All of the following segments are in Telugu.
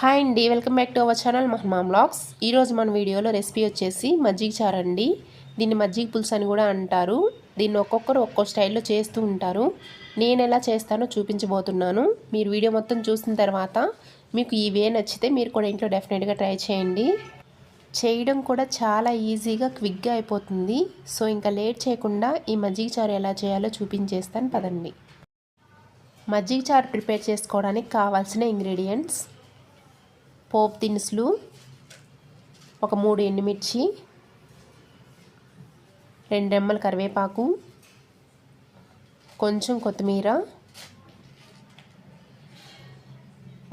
హాయ్ అండి welcome back to our channel Mahamma blogs ఈరోజు మన వీడియోలో రెసిపీ వచ్చేసి మజ్జిగ చారు అండి. దీన్ని మజ్జిగ పులుసు అని కూడా అంటారు. దీన్ని ఒక్కొక్కరు ఒక్కో స్టైల్లో చేస్తూ ఉంటారు. నేను ఎలా చేస్తానో చూపించబోతున్నాను. మీరు వీడియో మొత్తం చూసిన తర్వాత మీకు ఈ వే నచ్చితే మీరు కూడా ఇంట్లో డెఫినెట్గా ట్రై చేయండి. చేయడం కూడా చాలా ఈజీగా క్విక్గా అయిపోతుంది. సో ఇంకా లేట్ చేయకుండా ఈ మజ్జిగ చారు ఎలా చేయాలో చూపించేస్తాను. పదండి. మజ్జిగ చారు ప్రిపేర్ చేసుకోవడానికి కావాల్సిన ఇంగ్రీడియంట్స్ పోపు దినుసులు ఒక మూడు ఎండుమిర్చి రెండు రెమ్మల కరివేపాకు కొంచెం కొత్తిమీర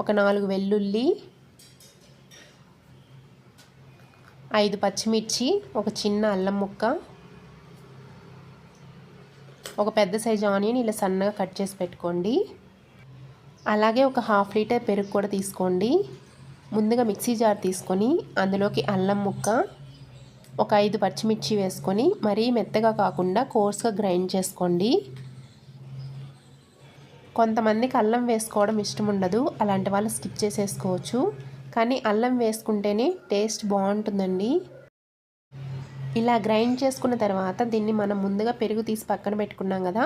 ఒక నాలుగు వెల్లుల్లి ఐదు పచ్చిమిర్చి ఒక చిన్న అల్లం ముక్క ఒక పెద్ద సైజు ఆనియన్ ఇలా సన్నగా కట్ చేసి పెట్టుకోండి. అలాగే ఒక హాఫ్ లీటర్ పెరుగు కూడా తీసుకోండి. ముందుగా మిక్సీ జార్ తీసుకొని అందులోకి అల్లం ముక్క ఒక ఐదు పచ్చిమిర్చి వేసుకొని మరీ మెత్తగా కాకుండా కోర్స్గా గ్రైండ్ చేసుకోండి. కొంతమందికి అల్లం వేసుకోవడం ఇష్టం ఉండదు అలాంటి వాళ్ళు స్కిప్ చేసేసుకోవచ్చు. కానీ అల్లం వేసుకుంటేనే టేస్ట్ బాగుంటుందండి. ఇలా గ్రైండ్ చేసుకున్న తర్వాత దీన్ని మనం ముందుగా పెరుగు తీసి పక్కన పెట్టుకున్నాం కదా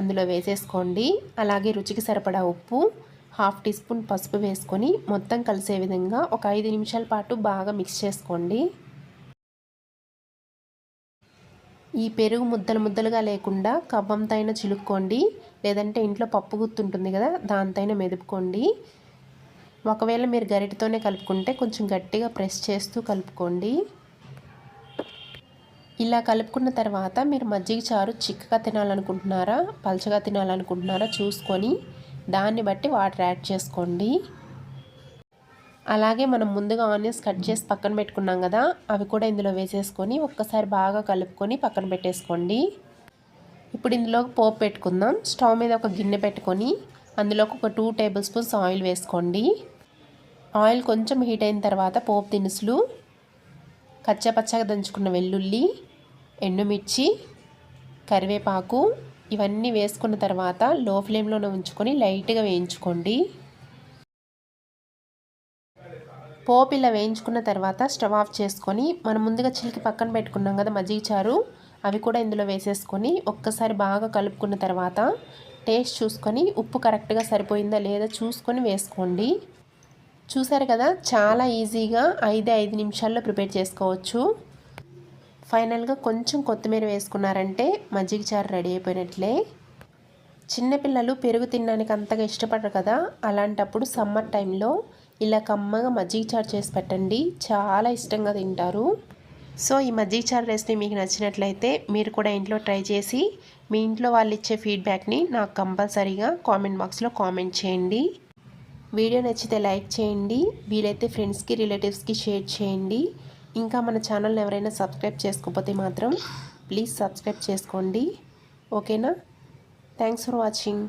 అందులో వేసేసుకోండి. అలాగే రుచికి సరిపడా ఉప్పు హాఫ్ టీ స్పూన్ పసుపు వేసుకొని మొత్తం కలిసే విధంగా ఒక ఐదు నిమిషాల పాటు బాగా మిక్స్ చేసుకోండి. ఈ పెరుగు ముద్దలు ముద్దలుగా లేకుండా కవ్వంతైన చిలుక్కోండి. లేదంటే ఇంట్లో పప్పు గుర్తుంటుంది కదా దాంతైనా మెదుపుకోండి. ఒకవేళ మీరు గరిటతోనే కలుపుకుంటే కొంచెం గట్టిగా ప్రెస్ చేస్తూ కలుపుకోండి. ఇలా కలుపుకున్న తర్వాత మీరు మజ్జిగ చారు చిక్కగా తినాలనుకుంటున్నారా పలచగా తినాలనుకుంటున్నారా చూసుకొని దాన్ని బట్టి వాటర్ యాడ్ చేసుకోండి. అలాగే మనం ముందుగా ఆనియన్స్ కట్ చేసి పక్కన పెట్టుకున్నాం కదా అవి కూడా ఇందులో వేసేసుకొని ఒక్కసారి బాగా కలుపుకొని పక్కన పెట్టేసుకోండి. ఇప్పుడు ఇందులో పోపు పెట్టుకుందాం. స్టవ్ మీద ఒక గిన్నె పెట్టుకొని అందులోకి ఒక టూ టేబుల్ స్పూన్స్ ఆయిల్ వేసుకోండి. ఆయిల్ కొంచెం హీట్ అయిన తర్వాత పోపు దినుసులు కచ్చపచ్చగా దంచుకున్న వెల్లుల్లి ఎండుమిర్చి కరివేపాకు ఇవన్నీ వేసుకున్న తర్వాత లో ఫ్లేమ్లోనే ఉంచుకొని లైట్గా వేయించుకోండి. పోపు ఇలా వేయించుకున్న తర్వాత స్టవ్ ఆఫ్ చేసుకొని మనం ముందుగా చిలికి పక్కన పెట్టుకున్నాం కదా మజ్జిగ చారు అవి కూడా ఇందులో వేసేసుకొని ఒక్కసారి బాగా కలుపుకున్న తర్వాత టేస్ట్ చూసుకొని ఉప్పు కరెక్ట్గా సరిపోయిందా లేదా చూసుకొని వేసుకోండి. చూసారు కదా చాలా ఈజీగా ఐదు ఐదు నిమిషాల్లో ప్రిపేర్ చేసుకోవచ్చు. ఫైనల్గా కొంచెం కొత్తిమీర వేసుకున్నారంటే మజ్జిగ చారు రెడీ అయిపోయినట్లే. చిన్నపిల్లలు పెరుగు తినడానికి అంతగా ఇష్టపడరు కదా అలాంటప్పుడు సమ్మర్ టైంలో ఇలా కమ్మగా మజ్జిగ చారు చేసి పెట్టండి. చాలా ఇష్టంగా తింటారు. సో ఈ మజ్జిగ చారు రెసిపీ మీకు నచ్చినట్లయితే మీరు కూడా ఇంట్లో ట్రై చేసి మీ ఇంట్లో వాళ్ళు ఇచ్చే ఫీడ్బ్యాక్ని నాకు కంపల్సరీగా కామెంట్ బాక్స్లో కామెంట్ చేయండి. వీడియో నచ్చితే లైక్ చేయండి. వీలైతే ఫ్రెండ్స్కి రిలేటివ్స్కి షేర్ చేయండి. ఇంకా మన ఛానల్ని ఎవరైనా సబ్స్క్రైబ్ చేసుకోకపోతే మాత్రం ప్లీజ్ సబ్స్క్రైబ్ చేసుకోండి. ఓకేనా? Thanks for watching